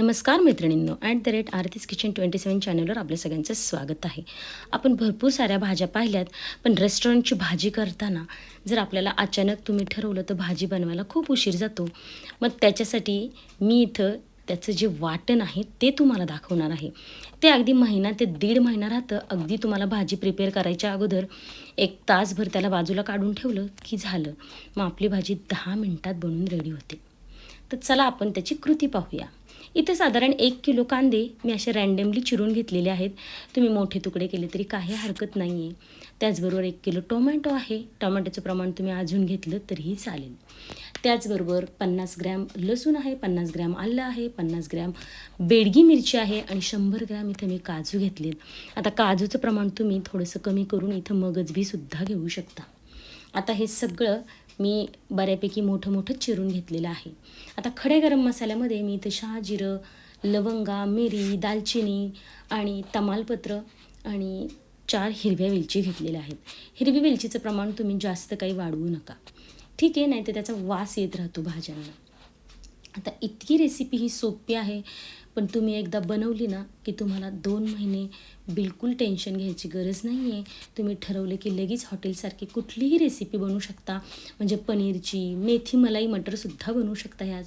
नमस्कार मैत्रिणींनो at the rate Aarti's kitchen twenty seven चॅनलवर आपल्या सगळ्यांचं स्वागत आहे. आपण भरपूर साऱ्या भाज्या पाहिल्यात पण रेस्टॉरंटची भाजी करताना जर आपल्याला अचानक तुम्ही ठरवलं तर भाजी बनवायला खूप उशीर जातो. मग त्याच्यासाठी मी इथं त्याचं जे वाटण आहे ते तुम्हाला दाखवणार आहे. ते अगदी महिना ते दीड महिना राहतं अगदी तुम्हाला भाजी प्रिपेअर करायच्या अगोदर एक तासभर त्याला बाजूला काढून ठेवलं की झालं. मग आपली भाजी दहा मिनटात बनून रेडी होते. तर चला आपण त्याची कृती पाहूया. इथे साधारण एक किलो कांदे मी असे रँडमली चिरून घेतलेले आहेत. तुम्ही मोठे तुकडे केले तरी काही हरकत नाही आहे त्याचबरोबर एक किलो टोमॅटो आहे. टोमॅटोचं प्रमाण तुम्ही अजून घेतलं तरीही चालेल. त्याचबरोबर पन्नास ग्रॅम लसूण आहे पन्नास ग्रॅम आलं आहे पन्नास ग्रॅम बेडगी मिरची आहे आणि शंभर ग्रॅम इथं मी काजू घेतलेत. आता काजूचं प्रमाण तुम्ही थोडंसं कमी करून इथं मगजबीसुद्धा घेऊ शकता. आता हे सगळं मी बऱ्यापैकी मोठं मोठं चिरून घेतलेलं आहे. आता खडे गरम मसाल्यामध्ये मी इथं शहाजिरं लवंगा मिरी दालचिनी आणि तमालपत्र आणि चार हिरव्या वेलची घेतलेल्या आहेत. हिरवी वेलचीचं प्रमाण तुम्ही जास्त काही वाढवू नका. ठीक आहे नाही तर त्याचा वास येत राहतो भाज्यांना. आता इतकी रेसिपी ही सोपी आहे. पण तुम्ही एकदा बनवली ना की तुम्हाला दोन महिने बिलकुल टेन्शन घ्यायची गरज नाही आहे तुम्ही ठरवले की लगेच हॉटेलसारखी कुठलीही रेसिपी बनवू शकता. म्हणजे पनीरची मेथी मलाई मटरसुद्धा बनवू शकता ह्याच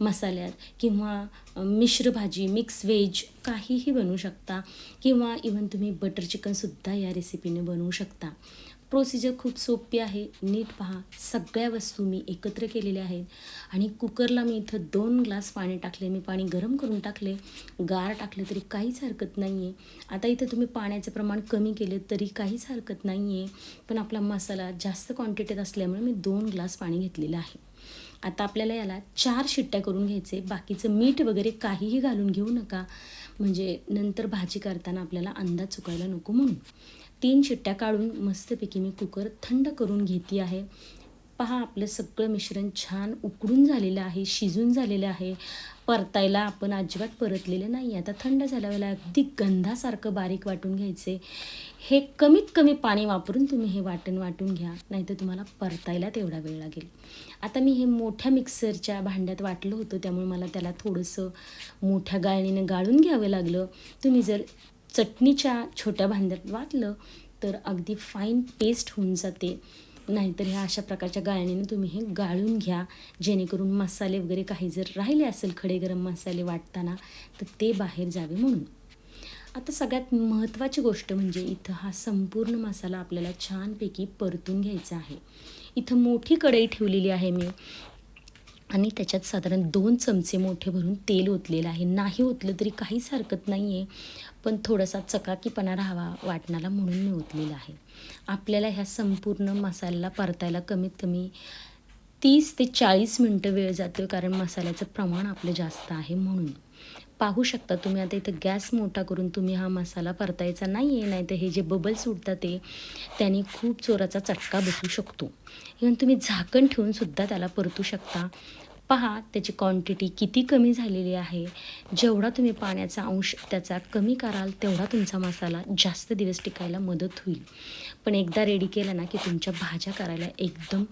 मसाल्यात. किंवा मिश्र भाजी मिक्स व्हेज काहीही बनवू शकता. किंवा इवन तुम्ही बटर चिकनसुद्धा या रेसिपीने बनवू शकता. प्रोसिजर खूप सोपी आहे. नीट पहा. सगळ्या वस्तू मी एकत्र केलेल्या आहेत. आणि कुकरला मी इथं दोन ग्लास पाणी टाकले. मी पाणी गरम करून टाकले. गार टाकले तरी काहीच हरकत नाही आहे आता इथं तुम्ही पाण्याचं प्रमाण कमी केलं तरी काहीच हरकत नाही आहे पण आपला मसाला जास्त क्वांटिटीत असल्यामुळे मी दोन ग्लास पाणी घेतलेलं आहे. आता आपल्याला याला चार शिट्ट्या करून घ्यायचे. बाकीचं मीठ वगैरे काहीही घालून घेऊ नका. म्हणजे नंतर भाजी करताना आपल्याला अंदाज चुकायला नको म्हणून. तीन शिट्ट्या काढून मस्तपैकी मी कुकर थंड करून घेते आहे. पहा आपलं सगळं मिश्रण छान उकडून झालेलं आहे शिजून झालेलं आहे. परतायला आपण अजिबात परतलेलं नाही. आता थंड झाल्यावेळेला अगदी गंधासारखं बारीक वाटून घ्यायचे. हे कमीत कमी पाणी वापरून तुम्ही हे वाटण वाटून घ्या नाहीतर तुम्हाला परतायला तेवढा वेळ लागेल. आता मी हे मोठ्या मिक्सरच्या भांड्यात वाटलं होतं त्यामुळे मला त्याला थोडंसं मोठ्या गाळणीनं गाळून घ्यावं लागलं. तुम्ही जर चटणीच्या छोट्या भांड्यात वाटलं तर अगदी फाईन पेस्ट होऊन जाते. नाहीतर ह्या अशा प्रकारच्या गाळणीने तुम्ही हे गाळून घ्या. जेणेकरून मसाले वगैरे काही जर राहिले असेल खडे गरम मसाले वाटताना तर ते बाहेर जावे म्हणून. आता सगळ्यात महत्त्वाची गोष्ट म्हणजे इथं हा संपूर्ण मसाला आपल्याला छानपैकी परतून घ्यायचा आहे. इथं मोठी कढई ठेवलेली आहे मी. आणि त्याच्यात साधारण दोन चमचे मोठे भरून तेल ओतलेलं आहे. नाही ओतलं तरी काहीच हरकत नाही आहे पण थोडासा चकाकीपणा राहावा वाटणाला म्हणून मी ओतलेलं आहे. आपल्याला ह्या संपूर्ण मसाल्याला परतायला कमीत कमी तीस ते चाळीस मिनटं वेळ जातो कारण मसाल्याचं प्रमाण आपलं जास्त आहे म्हणून. पाहू शकता तुम्ही. आता इथं गॅस मोठा करून तुम्ही हा मसाला परतायचा नाही आहे नाही तर हे जे बबल्स उडतात ते त्याने खूप जोराचा चटका बसू शकतो. इव्हन तुम्ही झाकण ठेवूनसुद्धा त्याला परतू शकता. पहा त्याची क्वांटिटी किती कमी झालेली आहे. जेवढा तुम्ही पाण्याचा अंश त्याचा कमी कराल तेवढा तुमचा मसाला जास्त दिवस टिकायला मदत होईल. पण एकदा रेडी केला ना की तुमच्या भाज्या करायला एकदम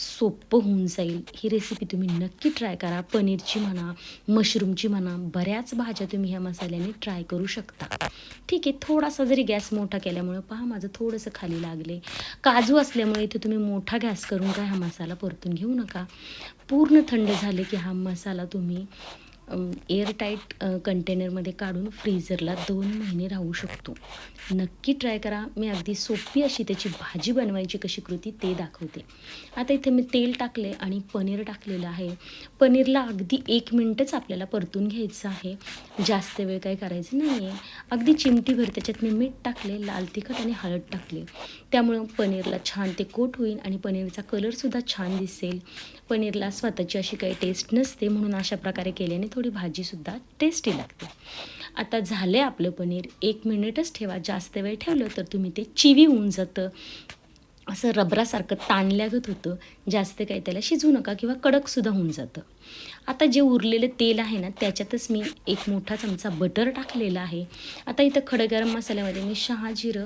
सोपं होऊन जाईल. ही रेसिपी तुम्ही नक्की ट्राय करा. पनीरची म्हणा मशरूमची म्हणा बऱ्याच भाज्या तुम्ही ह्या मसाल्याने ट्राय करू शकता. ठीक आहे थोडासा जरी गॅस मोठा केल्यामुळं पहा माझं थोडंसं खाली लागले. काजू असल्यामुळे इथे तुम्ही मोठा गॅस करून काय हा मसाला परतून घेऊ नका. पूर्ण थंड झाले की हा मसाला तुम्ही एअरटाईट कंटेनरमध्ये काढून फ्रीझरला दोन महिने राहू शकतो. नक्की ट्राय करा. मी अगदी सोपी अशी त्याची भाजी बनवायची कशी कृती ते दाखवते. आता इथे मी तेल टाकले आणि पनीर टाकलेलं आहे. पनीरला अगदी एक मिनटच आपल्याला परतून घ्यायचं आहे. जास्त वेळ काय करायचं नाही आहे अगदी चिमटीभर त्याच्यात मी मीठ टाकले लाल तिखट आणि हळद टाकले त्यामुळं पनीरला छान ते कोट होईल आणि पनीरचा कलरसुद्धा छान दिसेल. पनीरला स्वतःची अशी काही टेस्ट नसते म्हणून अशा प्रकारे केल्याने थोडं थोडी भाजीसुद्धा टेस्टी लागते. आता झालं आहे आपलं पनीर. एक मिनिटच ठेवा. जास्त वेळ ठेवलं तर तुम्ही ते चिवी होऊन जातं. असं रबरासारखं ताणल्यागत होतं. जास्त काही त्याला शिजवू नका किंवा कडकसुद्धा होऊन जातं. आता जे उरलेलं तेल आहे ना त्याच्यातच मी एक मोठा चमचा बटर टाकलेला आहे. आता इथं खडं गरम मसाल्यामध्ये मी शहा जिरं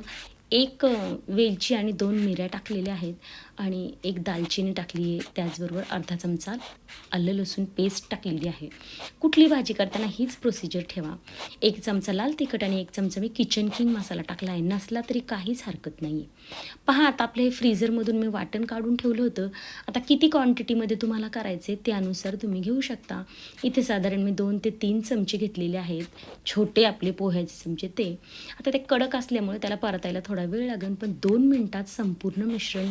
एक वेलची आणि दोन मिऱ्या टाकलेल्या आहेत आणि एक दालचिनी टाकली आहे. त्याचबरोबर अर्धा चमचा आलं लसूण पेस्ट टाकलेली आहे. कुठली भाजी करताना हीच प्रोसिजर ठेवा. एक चमचा लाल तिखट आणि एक चमचा मी किचन किंग मसाला टाकला आहे. नसला तरी काहीच हरकत नाही आहे पहा आता आपलं हे फ्रीझरमधून मी वाटण काढून ठेवलं होतं. आता किती क्वांटिटीमध्ये तुम्हाला करायचे त्यानुसार तुम्ही घेऊ शकता. इथे साधारण मी दोन ते तीन चमचे घेतलेले आहेत. छोटे आपले पोह्याचे चमचे ते. आता ते कडक असल्यामुळे त्याला परतायला थोडा वेळ लागेल पण दोन मिनटात संपूर्ण मिश्रण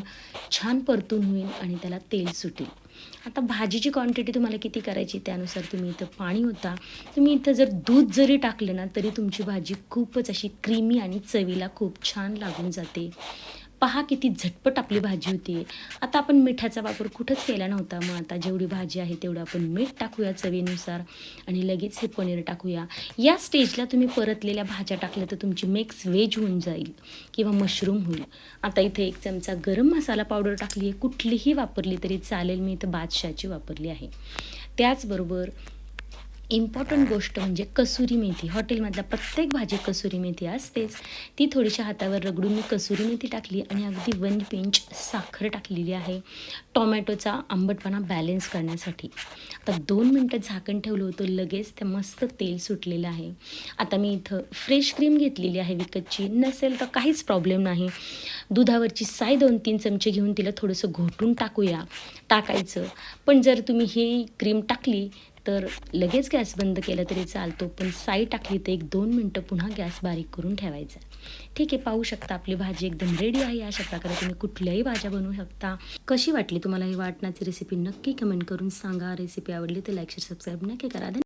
छान परतून होईल आणि त्याला तेल सुटेल. आता भाजीची क्वांटिटी तुम्हाला किती करायची त्यानुसार तुम्ही इथं पाणी होता. तुम्ही इथं जर दूध जरी टाकलं ना तरी तुमची भाजी खूपच अशी क्रीमी आणि चवीला खूप छान लागून जाते. पहा किती झटपट आपली भाजी होती. आता आपण मिठाचा वापर कुठंच केला नव्हता. मग आता जेवढी भाजी आहे तेवढं आपण मीठ टाकूया चवीनुसार आणि लगेच हे पनीर टाकूया. या स्टेजला तुम्ही परतलेल्या भाज्या टाकल्या तर तुमची मिक्स व्हेज होऊन जाईल किंवा मशरूम होईल. आता इथे एक चमचा गरम मसाला पावडर टाकली आहे कुठलीही वापरली तरी चालेल. मी इथं बादशाची वापरली आहे. त्याचबरोबर इम्पॉर्टंट गोष्ट म्हणजे कसुरी मेथी. हॉटेलमधल्या प्रत्येक भाजी कसुरी मेथी असतेच ती थोडीशा हातावर रगडून मी कसुरी मेथी टाकली आणि अगदी वन पिंच साखर टाकलेली आहे. टोमॅटोचा आंबटपणा बॅलेन्स करण्यासाठी. आता दोन मिनटं झाकण ठेवलं होतं लगेच ते मस्त तेल सुटलेलं आहे. आता मी इथं फ्रेश क्रीम घेतलेली आहे विकतची. नसेल तर काहीच प्रॉब्लेम नाही. दुधावरची साय दोन तीन चमचे घेऊन तिला थोडंसं घोटून टाकूया. टाकायचं. पण जर तुम्ही ही क्रीम टाकली तर लगेच गॅस बंद केला तरी चालतो पण साई टाकली तर एक दोन मिनटं पुन्हा गॅस बारीक करून ठेवायचा. ठीक आहे पाहू शकता आपली भाजी एकदम रेडी आहे. अशा प्रकारे तुम्ही कुठल्याही भाज्या बनवू शकता. कशी वाटली तुम्हाला ही वाटणाची रेसिपी नक्की कमेंट करून सांगा. रेसिपी आवडली तर लाईक शेअर सबस्क्राईब नक्की करा.